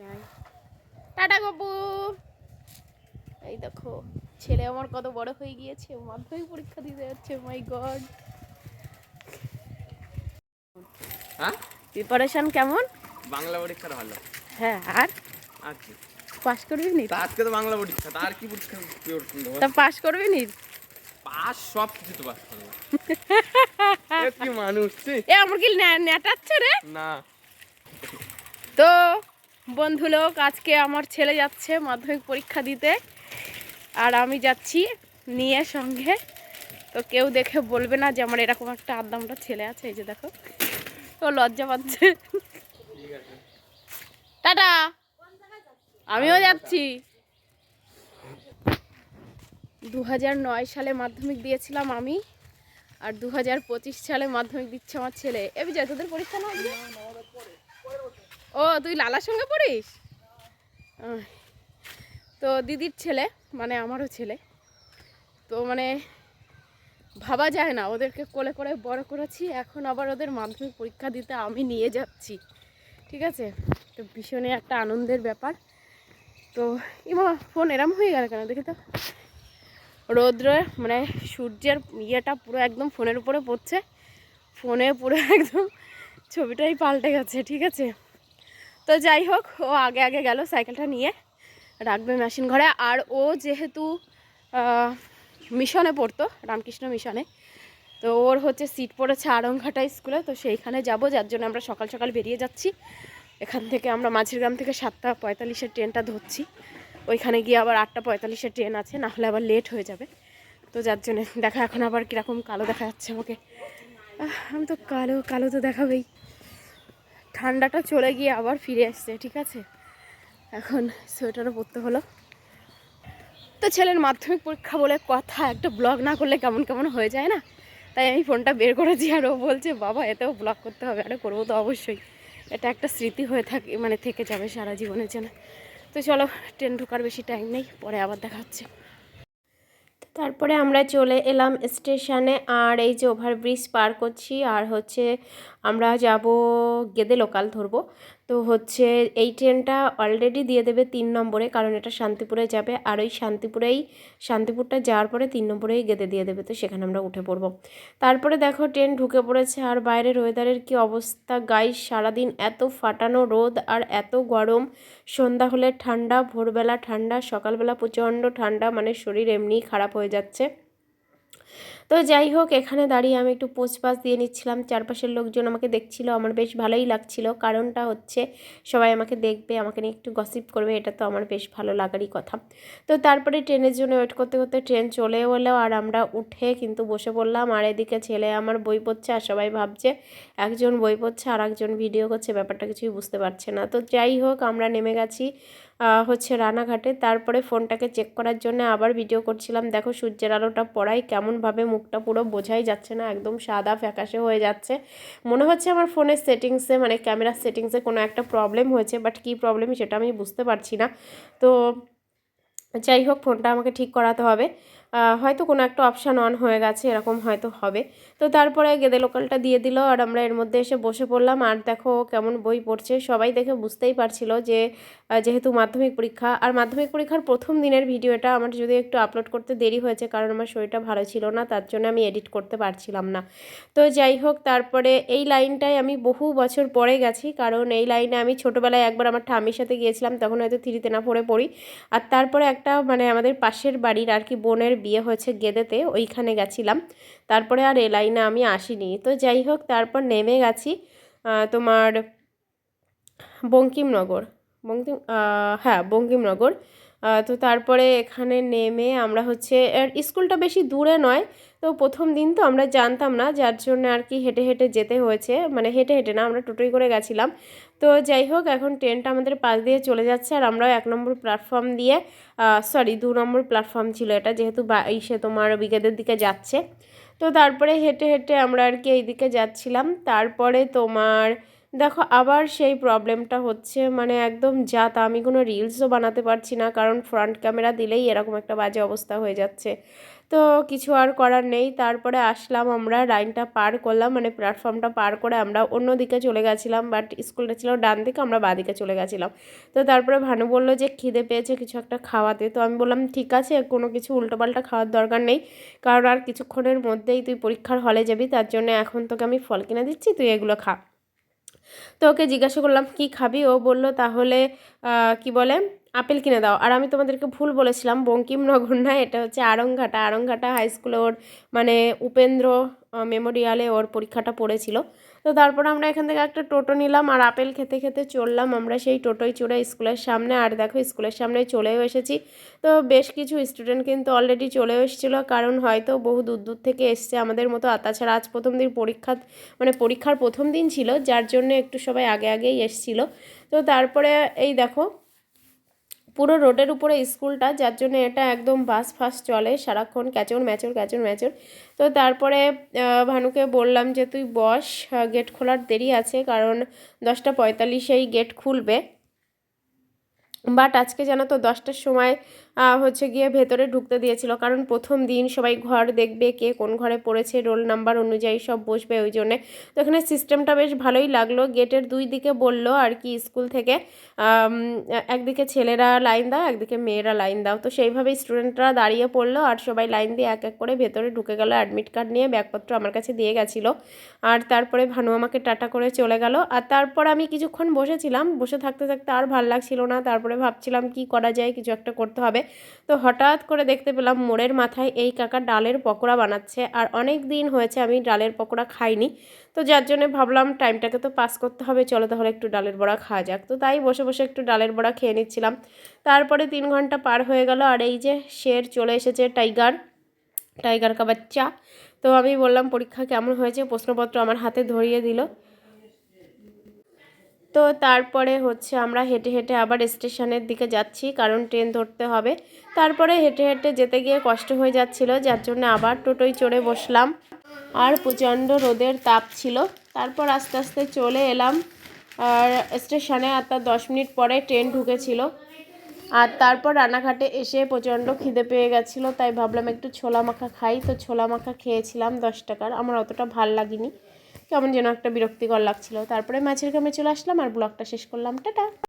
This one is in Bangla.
যাই। টাটা গপু এই দেখো ছেলে আমার কত বড় হয়ে গিয়েছে মাধ্যমিক পরীক্ষা দিতে যাচ্ছে মাই গড হ্যাঁ? প্রিপারেশন কেমন? বাংলা পরীক্ষার ভালো। হ্যাঁ আর? আর কি? পাস করবি নি? আজকে তো বাংলা পরীক্ষা আর কি পরীক্ষা তা পাস করবি নি? পাস সব কিছু তো পাস করব। কি মানুষ। এ আমার কি ন্যা- নেটাচ্ছে রে? না। তো বন্ধু লোক আজকে আমার ছেলে যাচ্ছে মাধ্যমিক পরীক্ষা দিতে আর আমি যাচ্ছি নিয়ে সঙ্গে। তো কেউ দেখে বলবে না যে আমার এরকম একটা আদামটা ছেলে আছে, এই যে দেখো। ও লজ্জা পাচ্ছে। টাটা। আমিও যাচ্ছি। দু সালে মাধ্যমিক দিয়েছিলাম আমি, আর দু সালে মাধ্যমিক দিচ্ছে আমার ছেলে। এ বিজয়, তোদের পরীক্ষা না? ও, তুই লালার সঙ্গে পড়িস? তো দিদির ছেলে মানে আমারও ছেলে। তো মানে ভাবা যায় না, ওদেরকে কোলে করে বড় করেছি, এখন আবার ওদের মাধ্যমিক পরীক্ষা দিতে আমি নিয়ে যাচ্ছি। ঠিক আছে? তো ভীষণই একটা আনন্দের ব্যাপার। তো ইমা ফোন এরম হয়ে গেল কেন? দেখি তো। রৌদ্র মানে সূর্যের ইয়েটা পুরো একদম ফোনের উপরে পড়ছে। ফোনে পুরো একদম ছবিটাই পাল্টে গেছে, ঠিক আছে? তো যাই হোক, ও আগে আগে গেল সাইকেলটা নিয়ে রাখবে মেশিন ঘরে। আর ও যেহেতু মিশনে পড়তো, রামকৃষ্ণ মিশনে, তো ওর হচ্ছে সিট পড়েছে আড়ংঘাটা স্কুলে, তো সেইখানে যাব, যার জন্য আমরা সকাল সকাল বেরিয়ে যাচ্ছি। এখান থেকে আমরা মাঝের গ্রাম থেকে সাতটা পঁয়তাল্লিশের ট্রেনটা ধরছি। ওইখানে গিয়ে আবার আটটা পঁয়তাল্লিশের ট্রেন আছে, না হলে আবার লেট হয়ে যাবে। তো যার জন্য দেখা এখন আবার কীরকম কালো দেখা যাচ্ছে আমাকে। আমি তো কালো কালো তো দেখাবেই। ঠান্ডাটা চলে গিয়ে আবার ফিরে আসছে, ঠিক আছে? এখন সোয়েটারও পরতে হলো। তো ছেলের মাধ্যমিক পরীক্ষা বলে কথা, একটা ব্লগ না করলে কেমন কেমন হয়ে যায় না? তাই আমি ফোনটা বের করেছি আর ও বলছে, বাবা, এতেও ব্লগ করতে হবে, আরে করব তো অবশ্যই। এটা একটা স্মৃতি হয়ে থাকে মানে থেকে যাবে সারা জীবনের জন্য। তো চলো, ট্রেন ঢোকার বেশি টাইম নেই, পরে আবার দেখা হচ্ছে। তারপরে আমরা চলে এলাম স্টেশনে আর এই যে ওভারব্রিজ পার করছি আর হচ্ছে আমরা যাব গেদে লোকাল ধরবো। তো হচ্ছে এই ট্রেনটা অলরেডি দিয়ে দেবে তিন নম্বরে, কারণ এটা শান্তিপুরে যাবে। আর ওই শান্তিপুরেই, শান্তিপুরটা যাওয়ার পরে তিন নম্বরেই গেঁদে দিয়ে দেবে, তো সেখানে আমরা উঠে পড়ব। তারপরে দেখো ট্রেন ঢুকে পড়েছে, আর বাইরের ওয়েদারের কি অবস্থা? গাইস সারাদিন এত ফাটানো রোদ আর এত গরম। সন্ধ্যা হলে ঠান্ডা, ভোরবেলা ঠান্ডা, সকালবেলা প্রচণ্ড ঠান্ডা মানে শরীর এমনিই খারাপ হয়ে যাচ্ছে। তো যাই হোক, এখানে দাঁড়িয়ে আমি একটু পোচ পাস দিয়ে নিচ্ছিলাম। চারপাশের লোকজন আমাকে দেখছিল, আমার বেশ ভালোই লাগছিল। কারণটা হচ্ছে, সবাই আমাকে দেখবে, আমাকে নিয়ে একটু গসিপ করবে, এটা তো আমার বেশ ভালো লাগারই কথা। তো তারপরে ট্রেনের জন্য ওয়েট করতে করতে ট্রেন চলে এলো, আর আমরা উঠে কিন্তু বসে পড়লাম। আর এদিকে ছেলে আমার বই পড়ছে, আর সবাই ভাবছে, একজন বই পড়ছে আর একজন ভিডিও করছে, ব্যাপারটা কিছুই বুঝতে পারছে না। তো যাই হোক, আমরা নেমে গেছি। হচ্ছে রানাঘাটে। তারপরে ফোনটাকে চেক করার জন্য আবার ভিডিও করছিলাম। দেখো সূর্যের আলোটা পড়ায় কেমনভাবে মুখটা পুরো বোঝাই যাচ্ছে না, একদম সাদা ফ্যাকাশে হয়ে যাচ্ছে। মনে হচ্ছে আমার ফোনের সেটিংসে মানে ক্যামেরার সেটিংসে কোনো একটা প্রবলেম হয়েছে বাট কী প্রবলেম সেটা আমি বুঝতে পারছি না। তো যাই হোক, ফোনটা আমাকে ঠিক করাতে হবে। হয়তো কোনো একটা অপশান অন হয়ে গেছে, এরকম হয়তো হবে। তো তারপরে গেদে লোকালটা দিয়ে দিল, আর আমরা এর মধ্যে এসে বসে পড়লাম। আর দেখো কেমন বই পড়ছে, সবাই দেখে বুঝতেই পারছিল যে যেহেতু মাধ্যমিক পরীক্ষা, আর মাধ্যমিক পরীক্ষার প্রথম দিনের ভিডিওটা আমার যদি একটু আপলোড করতে দেরি হয়েছে, কারণ আমার শরীরটা ভালো ছিল না, তার জন্য আমি এডিট করতে পারছিলাম না। তো যাই হোক, তারপরে এই লাইনটায় আমি বহু বছর পরে গেছি, কারণ এই লাইনে আমি ছোটোবেলায় একবার আমার ঠামির সাথে গিয়েছিলাম, তখন হয়তো থ্রিতে না পড়ে পড়ি। আর তারপরে একটা মানে আমাদের পাশের বাড়ির আর কি বোনের বিয়ে হয়েছে গেদেতে, ওইখানে গেছিলাম। তারপরে আর এলাই না আমি আসিনি। তো যাই হোক, তারপর নেমে গেছি তোমার বঙ্কিমনগর। বঙ্কিম হ্যাঁ বঙ্কিমনগর। তো তারপরে এখানে নেমে আমরা হচ্ছে স্কুলটা বেশি দূরে নয় তো প্রথম দিন তো আমরা জানতাম না, যার জন্য আর কি হেঁটে হেঁটে যেতে হয়েছে। মানে হেঁটে হেঁটে না, আমরা টোটোই করে গেছিলাম। তো যাই হোক, এখন ট্রেনটা আমাদের পাশ দিয়ে চলে যাচ্ছে আর আমরাও এক নম্বর প্ল্যাটফর্ম দিয়ে সরি দু নম্বর প্ল্যাটফর্ম ছিল এটা, যেহেতু বা, ইসে তোমার বিকেদের দিকে যাচ্ছে। তো তারপরে হেঁটে হেঁটে আমরা আর কি এইদিকে যাচ্ছিলাম। তারপরে তোমার, দেখো, আবার সেই প্রবলেমটা হচ্ছে মানে একদম যা তা, আমি কোনো রিলসও বানাতে পারছি না, কারণ ফ্রন্ট ক্যামেরা দিলেই এরকম একটা বাজে অবস্থা হয়ে যাচ্ছে। তো কিছু আর করার নেই। তারপরে আসলাম আমরা, লাইনটা পার করলাম মানে প্ল্যাটফর্মটা পার করে আমরা অন্য দিকে চলে গেছিলাম বাট স্কুলটা ছিল ডান দিকে, আমরা বাঁ দিকে চলে গেছিলাম। তো তারপরে ভানু বলল যে, খিদে পেয়েছে, কিছু একটা খাওয়াতে তো আমি বললাম, ঠিক আছে, কোনো কিছু উল্টোপাল্টা খাওয়ার দরকার নেই, কারণ আর কিছুক্ষণের মধ্যেই তুই পরীক্ষার হলে যাবি, তার জন্য এখন তোকে আমি ফল কিনে দিচ্ছি, তুই এগুলো খা। তো ওকে জিজ্ঞাসা করলাম, কি খাবি? ও বলল, তাহলে কি বলে আপেল কিনে দাও। আর আমি তোমাদেরকে ভুল বলেছিলাম, বঙ্কিমনগর না, এটা হচ্ছে আড়ংঘাটা আড়ংঘাটা হাই স্কুলে ওর মানে উপেন্দ্র মেমোরিয়ালে ওর পরীক্ষাটা পড়েছিল। তো তারপর আমরা এখান থেকে একটা টোটো নিলাম আর আপেল খেতে খেতে চললাম আমরা সেই টোটোয় চড়ে স্কুলের সামনে। আর দেখো স্কুলের সামনে চলেও এসেছি। তো বেশ কিছু স্টুডেন্ট কিন্তু অলরেডি চলেও এসেছিল। কারণ হয়তো বহু দূর দূর থেকে এসছে আমাদের মতো। আর তাছাড়া আজ প্রথম দিন পরীক্ষা মানে পরীক্ষার প্রথম দিন ছিল, যার জন্য একটু সবাই আগে আগেই এসেছিল। তো তারপরে এই দেখো পুরো রোডের উপরে স্কুলটা, যার জন্য এটা একদম বাস ফাস চলে সারাক্ষণ, ক্যাচর ম্যাচর ক্যাচর ম্যাচর। তো তারপরে ভানুকে বললাম যে, তুই বস গেট খোলার দেরি আছে, কারণ দশটা পঁয়তাল্লিশেই গেট খুলবে। বাট আজকে জানো তো দশটার সময় হচ্ছে গিয়ে ভেতরে ঢুকতে দিয়েছিল। কারণ প্রথম দিন সবাই ঘর দেখবে কে কোন ঘরে পড়েছে, রোল নাম্বার অনুযায়ী সব বসবে ওই জন্যে। তো এখানে সিস্টেমটা বেশ ভালোই লাগল। গেটের দুই দিকে বলল আর কি, স্কুল থেকে একদিকে ছেলেরা লাইন দাও, একদিকে মেয়েরা লাইন দাও। তো সেইভাবেই স্টুডেন্টরা দাঁড়িয়ে পড়ল আর সবাই লাইন দিয়ে এক এক করে ভেতরে ঢুকে গেল। অ্যাডমিট কার্ড নিয়ে ব্যাগপত্র আমার কাছে দিয়ে গেছিল। আর তারপরে ভানু আমাকে টাটা করে চলে গেল। আর তারপর আমি কিছুক্ষণ বসেছিলাম। বসে থাকতে থাকতে আর ভালো লাগছিল না। তারপরে ভাবছিলাম কি করা যায়, কিছু একটা করতে হবে। তো হঠাৎ করে দেখতে পেলাম মোড়ের মাথায় এই কাকা ডালের পকোড়া বানাচ্ছে আর অনেক দিন হয়েছে আমি ডালের পকোড়া খাইনি। তো যার জন্য ভাবলাম টাইমটাকে তো পাস করতে হবে, চলো তাহলে একটু ডালের বড়া খাওয়া যাক। তো তাই বসে বসে একটু ডালের বড়া খেয়ে নিচ্ছিলাম। তারপরে তিন ঘণ্টা পার হয়ে গেল আর এই যে শের চলে এসেছে টাইগার টাইগার কা বাচ্চা তো আমি বললাম, পরীক্ষা কেমন হয়েছে? প্রশ্নপত্র আমার হাতে ধরিয়ে দিল। তো তারপরে হচ্ছে আমরা হেঁটে হেঁটে আবার স্টেশনের দিকে যাচ্ছি, কারণ ট্রেন ধরতে হবে। তারপরে হেঁটে হেঁটে যেতে গিয়ে কষ্ট হয়ে যাচ্ছিল, যার জন্য আবার টোটোয় চড়ে বসলাম। আর প্রচণ্ড রোদের তাপ ছিল। তারপর আস্তে আস্তে চলে এলাম। আর স্টেশনে আর তার দশ মিনিট পরে ট্রেন ঢুকেছিল। আর তারপর রানাঘাটে এসে প্রচণ্ড খিদে পেয়ে গেছিল, তাই ভাবলাম একটু ছোলা মাখা খাই। তো ছোলা মাখা খেয়েছিলাম দশ টাকার, আমার অতটা ভালো লাগেনি। কেমন যেন একটা বিরক্তিকর লাগছিল। তারপরে মাছের কামে চলে আসলাম আর ব্লগটা শেষ করলাম। টাটা!